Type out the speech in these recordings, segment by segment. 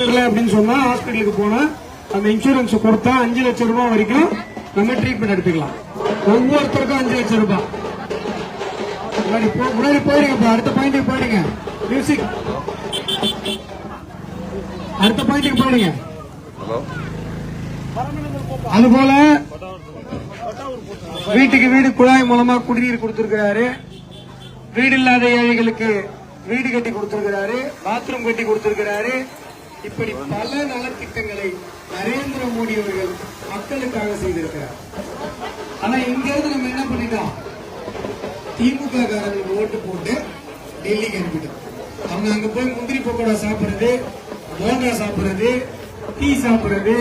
அப்படின்னு சொன்னா ஹாஸ்பிட்டலுக்கு போனா அந்த இன்சூரன்ஸ் கொடுத்தா அஞ்சு லட்சம் ரூபாய் வரைக்கும் நம்ம ட்ரீட்மெண்ட் எடுத்துக்கலாம். ஒவ்வொருத்தருக்கும் அஞ்சு லட்சம் ரூபாய். முன்னாடி போ- முன்னாடி போயிடுங்க இப்ப அடுத்த பாயிண்ட்டுக்கு போயிடுங்க. மியூசிக் அடுத்த பாயிண்ட்டுக்கு போயிடுங்க. அதுபோல வீட்டுக்கு வீடு குழாய் மூலமா குடிநீர் கொடுத்திருக்கிறாரு. வீடு இல்லாத ஏழைகளுக்கு வீடு கட்டி கொடுத்திருக்கிறாரு. பாத்ரூம் கட்டி கொடுத்திருக்கிறாரு. இப்படி பல நலத்திட்டங்களை நரேந்திர மோடி அவர்கள் மக்களுக்காக செய்திருக்கிறார். ஆனா இங்க இருந்து நம்ம என்ன பண்ணிட்டோம்? திமுக காரங்களுக்கு ஓட்டு போட்டு டெல்லிக்கு அனுப்பிட்டோம். அவங்க அங்க போய் முந்திரி பக்கோடா சாப்பிடுறது போண்டா சாப்பிடுறது டீ சாப்பிடுறது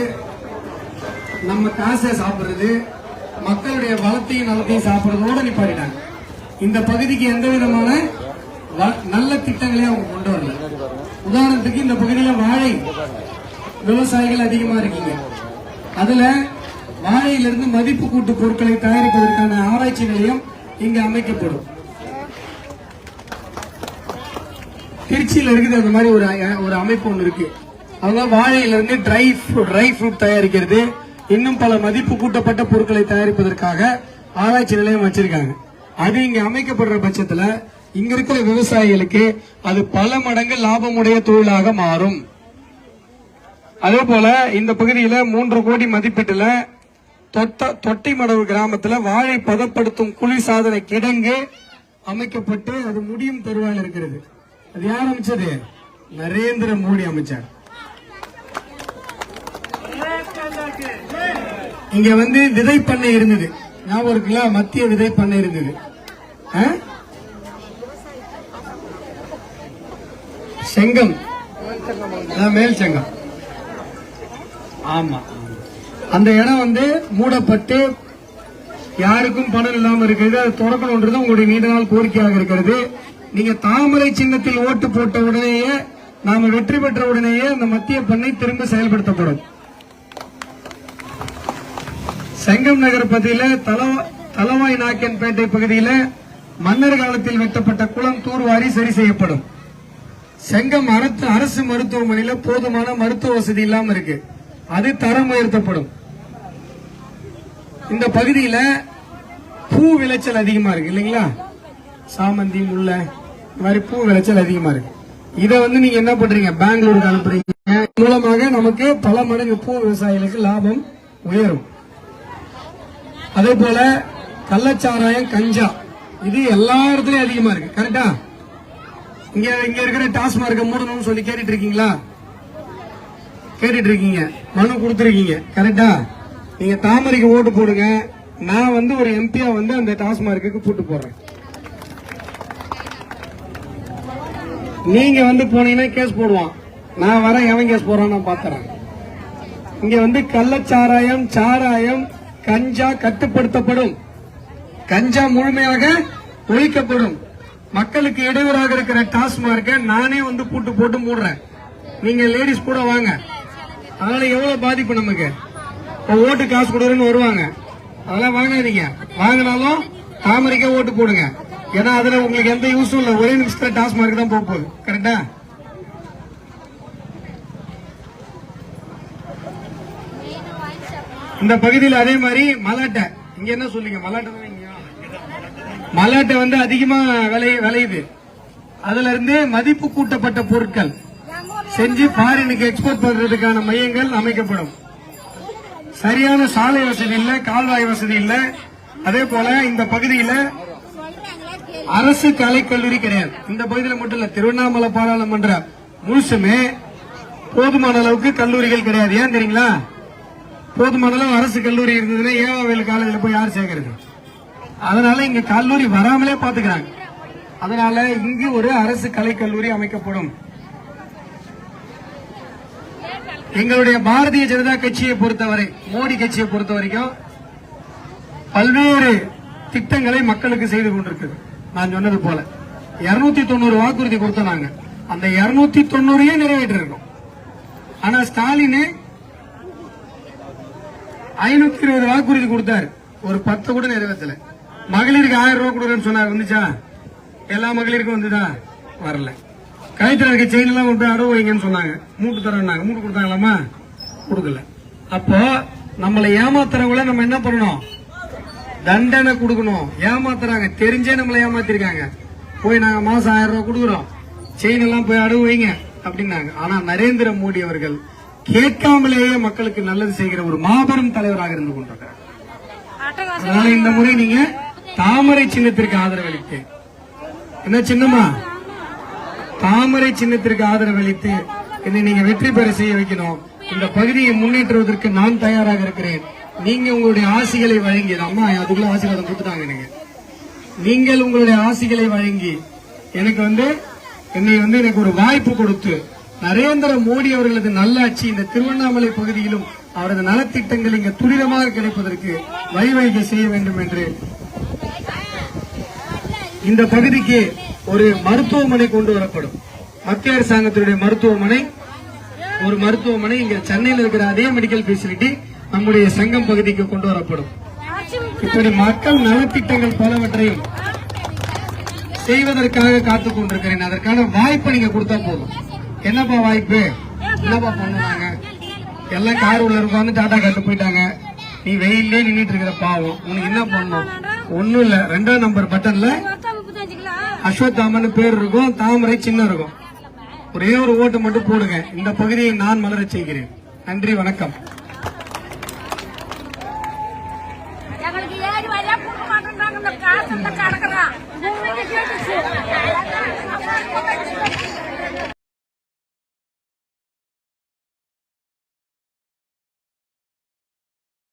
நம்ம காசை சாப்பிடுறது மக்களுடைய வளத்தையும் நலத்தையும் சாப்பிடுறதோட நிப்பாட்டிட்டாங்க. இந்த பகுதிக்கு எந்த விதமான நல்ல திட்டங்களே அவங்க கொண்டு வரல. உதாரணத்துக்கு இந்த பகுதியில வாழை விவசாயிகள் அதிகமா இருக்கீங்க. அதுல வாழையிலிருந்து மதிப்பு கூட்டு பொருட்களை தயாரிப்பதற்கான ஆராய்ச்சி நிலையம் இங்க அமைக்கப்படும். திருச்சியில இருக்குது அந்த மாதிரி ஒரு ஒரு அமைப்பு ஒன்று இருக்கு. அவங்க வாழையில இருந்து ட்ரை ட்ரை ஃப்ரூட் தயாரிக்கிறது. இன்னும் பல மதிப்பு கூட்டப்பட்ட பொருட்களை தயாரிப்பதற்காக ஆராய்ச்சி நிலையம் வச்சிருக்காங்க. அது இங்க அமைக்கப்படுற பட்சத்துல இங்க இருக்கிற விவசாயிகளுக்கு அது பல மடங்கு லாபமுடைய தொழிலாக மாறும். அதே போல இந்த பகுதியில மூன்று கோடி மதிப்பீட்டுல தொட்ட தொட்டிமடவு கிராமத்துல வாழை பதப்படுத்தும் குளிர்சாதன கிடங்கு அமைக்கப்பட்டு அது முடியும் தருவாயில் இருக்கிறது. அது யார் அமைச்சது? நரேந்திர மோடி அமைச்சார். இங்க வந்து விதை பண்ணை இருந்தது. ஞாபகம் இருக்குல்ல? மத்திய விதை பண்ணை இருந்தது செங்கம். மேல் செங்கம் ஆமா. அந்த இடம் வந்து மூடப்பட்டு யாருக்கும் பணம் இல்லாம இருக்கிறது அது திறக்கணுன்றது உங்களுடைய நீண்ட நாள் கோரிக்கையாக இருக்கிறது. நீங்க தாமரை சின்னத்தில் ஓட்டு போட்ட உடனேயே நாம வெற்றி பெற்ற உடனேயே அந்த மத்திய பண்ணை திரும்ப செயல்படுத்தப்படும். செங்கம் நகர் பகுதியில தல- தலவாய் நாயக்கன்பேட்டை பகுதியில மன்னர் காலத்தில் வெட்டப்பட்ட குளம் தூர்வாரி சரி செய்யப்படும். செங்கம் அரசு அரசு மருத்துவமனையில போதுமான மருத்துவ வசதி இல்லாம இருக்கு. அது தரம் உயர்த்தப்படும். இந்த பகுதியில பூ விளைச்சல் அதிகமா இருக்கு இல்லைங்களா? சாமந்தி முல்லை இந்த மாதிரி பூ விளைச்சல் அதிகமா இருக்கு. இதை வந்து நீங்க என்ன பண்றீங்க? பெங்களூருக்கு அனுப்புறீங்க. மூலமாக நமக்கு பல மடங்கு பூ விவசாயிகளுக்கு லாபம் உயரும். அதே போல கள்ளச்சாராயம் கஞ்சா இது எல்லா இடத்துலயும் அதிகமா இருக்கு. கரெக்டா இங்க இங்க இருக்கிற டாஸ்மார்க்க மூடணும்னு சொல்லி கேட்டுட்டு இருக்கீங்களா கேட்டுட்டு இருக்கீங்க மனு கொடுத்துருக்கீங்க. கரெக்டா? நீங்க தாமரைக்கு ஓட்டு போடுங்க. நான் வந்து ஒரு எம்பியா வந்து அந்த டாஸ்மார்க்கு போட்டு போடுறேன். நீங்க வந்து போனீங்கன்னா கேஸ் போடுவான். நான் வரேன் எவன் கேஸ் போறான் நான் பாத்துறேன். இங்க வந்து கள்ளச்சாராயம் சாராயம் கஞ்சா கட்டுப்படுத்தப்படும். கஞ்சா முழுமையாக ஒழிக்கப்படும். மக்களுக்கு இடையூறாக இருக்கிற டாஸ்மார்க்கை நானே வந்து பூட்டு போட்டு மூடுறேன். நீங்க லேடிஸ் கூட வாங்க. அதனால எவ்வளவு பாதிப்பு நமக்கு? இப்போ ஓட்டு காசு கொடுக்குறேன்னு வருவாங்க. அதெல்லாம் வாங்காதீங்க. வாங்கினாலும் தாமரைக்கே ஓட்டு போடுங்க. ஏன்னா அதுல உங்களுக்கு எந்த யூஸும் இல்லை. ஒரே நிமிஷத்துல டாஸ்மார்க் தான் போக போகுது. கரெக்டா இந்த பகுதியில் அதே மாதிரி மலாட்டை இங்க என்ன சொல்லுங்க? மலாட்டை தானே மலாட்டை வந்து அதிகமா விளை விளையுது. அதுல இருந்து மதிப்பு கூட்டப்பட்ட பொருட்கள். செஞ்சு ஃபாரினுக்கு எக்ஸ்போர்ட் பண்றதுக்கான மையங்கள் அமைக்கப்படும். சரியான சாலை வசதி இல்ல கால்வாய் வசதி இல்ல. அதே போல இந்த பகுதியில அரசு கலைக்கல்லூரி கிடையாது. இந்த பகுதியில் மட்டும் இல்ல திருவண்ணாமலை பாராளுமன்ற முழுசுமே போதுமான அளவுக்கு கல்லூரிகள் கிடையாது. ஏன் தெரியுங்களா? போதுமான அளவு அரசு கல்லூரி இருந்ததுன்னா ஏவாவேல் காலேஜில் போய் யார் சேர்க்கறது? அதனால இங்க கல்லூரி வராமலே பாத்துக்கிறாங்க. அதனால இங்கு ஒரு அரசு கலைக்கல்லூரி அமைக்கப்படும். எங்களுடைய பாரதிய ஜனதா கட்சியை பொறுத்தவரை மோடி கட்சியை பொறுத்த வரைக்கும் பல்வேறு திட்டங்களை மக்களுக்கு செய்து கொண்டிருக்குது. நான் சொன்னது போல. 290 தொண்ணூறு வாக்குறுதி கொடுத்தோம் நாங்க. அந்த 290 தொண்ணூறையே நிறைவேற்றிருக்கோம். ஆனா ஸ்டாலின் ஐநூத்தி இருபது வாக்குறுதி கொடுத்தாரு. ஒரு பத்து கூட நிறைவேற்றல. மகளிருக்கு ஆயிரம் ரூபாய் கொடுக்குறேன்னு சொன்னார் வந்துச்சா எல்லா மகளிருக்கும் வந்துதா? வரல. கழுத்துல இருக்க செயின் எல்லாம் கொண்டு அடவு வைங்கன்னு சொன்னாங்க. மூட்டு தரேன்னாங்க. மூட்டு கொடுத்தாங்களாமா கொடுக்கல. அப்போ நம்மளை ஏமாத்துறவங்கள நம்ம என்ன பண்ணணும்? தண்டனை கொடுக்கணும். ஏமாத்துறாங்க. தெரிஞ்சே நம்மளை ஏமாத்திருக்காங்க. போய் நாங்க மாசம் ஆயிரம் ரூபாய் கொடுக்குறோம். செயின் எல்லாம் போய் அடவு வைங்க அப்படின்னாங்க. ஆனா நரேந்திர மோடி அவர்கள் கேட்காமலேயே மக்களுக்கு நல்லது செய்கிற ஒரு மாபெரும் தலைவராக இருந்து கொண்டிருக்கிறார். அதனால இந்த முறை நீங்க தாமரை சின்னத்திற்கு ஆதரவளித்து என்ன சின்னமா தாமரை சின்னத்திற்கு ஆதரவளித்து என்னை நீங்க வெற்றி பெற செய்ய வைக்கணும். இந்த பகுதியை முன்னேற்றுவதற்கு நான் தயாராக இருக்கிறேன். நீங்க உங்களுடைய ஆசிகளை வழங்கி அம்மா அதுக்குள்ள ஆசீர்வாதம் கொடுத்துட்டாங்க எனக்கு. நீங்கள் உங்களுடைய ஆசிகளை வழங்கி எனக்கு வந்து என்னை வந்து எனக்கு ஒரு வாய்ப்பு கொடுத்து நரேந்திர மோடி அவர்களது நல்லாட்சி இந்த திருவண்ணாமலை பகுதியிலும் அவரது நலத்திட்டங்கள் இங்க துரிதமாக கிடைப்பதற்கு வழிவகை செய்ய வேண்டும் என்று இந்த பகுதிக்கு ஒரு மருத்துவமனை கொண்டு வரப்படும். மத்திய அரசாங்கத்தினுடைய மருத்துவமனை. ஒரு மருத்துவமனை இங்க சென்னையில் இருக்கிற அதே மெடிக்கல் ஃபெசிலிட்டி நம்முடைய சங்கம் பகுதிக்கு கொண்டு வரப்படும். இப்படி மக்கள் நலத்திட்டங்கள் பலவற்றையும் செய்வதற்காக காத்துக் கொண்டிருக்கிறேன். அதற்கான வாய்ப்பை நீங்க கொடுத்தா போதும். என்னப்பா வாய்ப்பு? என்னப்பா பண்ணுவாங்க எல்லாம் கார் உள்ள உட்காந்து டாடா கட்டு போயிட்டாங்க. நீ வெயிலே நின்றுட்டு இருக்கிற பாவம். உனக்கு என்ன பண்ணணும் ஒண்ணும் இல்ல. ரெண்டாம் நம்பர் பட்டன்ல அஸ்வத்தாமன் பேர் இருக்கும் தாமரை சின்னம் இருக்கும். ஒரே ஒரு ஓட்டு மட்டும் போடுங்க. இந்த பகுதியை நான் மலரச் செய்கிறேன். நன்றி வணக்கம்.